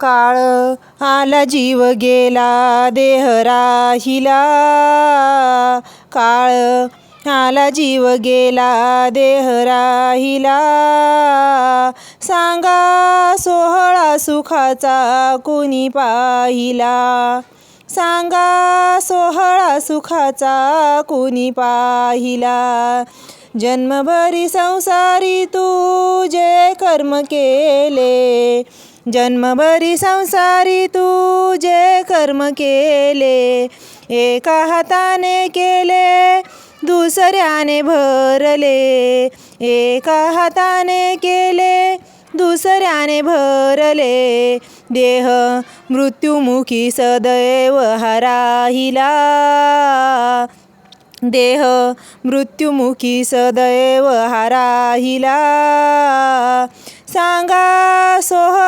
काळ आला जीव गेला देह राहिला. काळ आला जीव गेला देह राहिला. सांगा सोहळा सुखाचा कुणी पाहिला? सांगा सोहळा सुखाचा कुणी पाहिला? जन्मभरी संसारी तू जे कर्म केले जन्मभरी संसारी तू जे कर्म केले एका हाताने केले दुसऱ्याने भरले. एका हाताने केले दुसऱ्याने भरले. देह मृत्युमुखी सदैव हराहिला. देह मृत्युमुखी सदैव हराहिला. सांगा सोह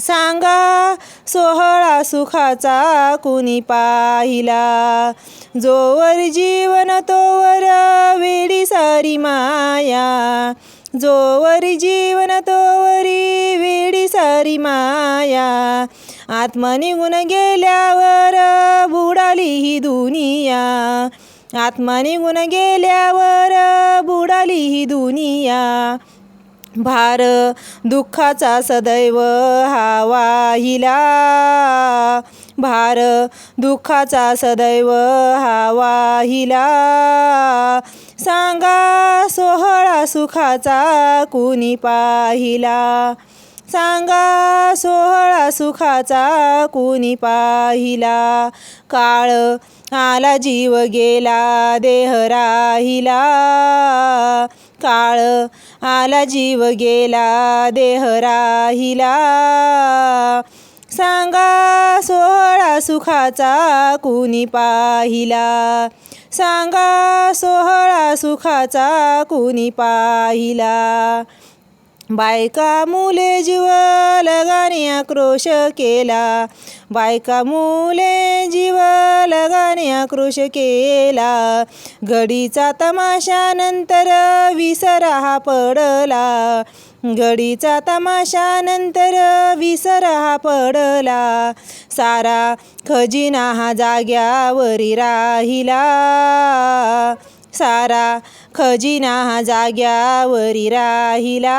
सांगा सोहळा सुखाचा कुणी पाहिला? जोवर जीवन तोवर वेडी सारी माया. जोवर जीवन तोवरी वेडी सारी माया. आत्मा निघून गेल्यावर बुडाली ही दुनिया. आत्मा निघून गेल्यावर बुडाली ही दुनिया. भार दुःखाचा सदैव हा वाहिला भार दुःखाचा सदैव हा वाहिला सांगा सोहळा सुखाचा कुणी पाहिला? सांगा सोहळा सुखाचा कुणी पाहिला? काळ आला जीव गेला देह राहिला. काळ आला जीव गेला देह राहिला. सांगा सोहळा सुखाचा कुणी पाहिला? सांगा सोहळा सुखाचा कुणी पाहिला? बायका मुले जीव लगाने आक्रोश केला. बायका मुले जीव लगाने आक्रोश केला घडीचा तमाशानंतर विसरा हा पडला. घडीचा तमाशानंतर विसरा हा पडला. सारा खजिना हा जाग्यावरी राहिला. सारा खजिना हा जाग्यावरी राहिला.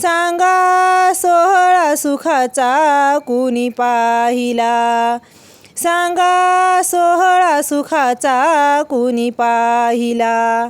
सांगा सोहळा सुखाचा कुणी पाहिला? सांगा सोहळा सुखाचा कुणी पाहिला?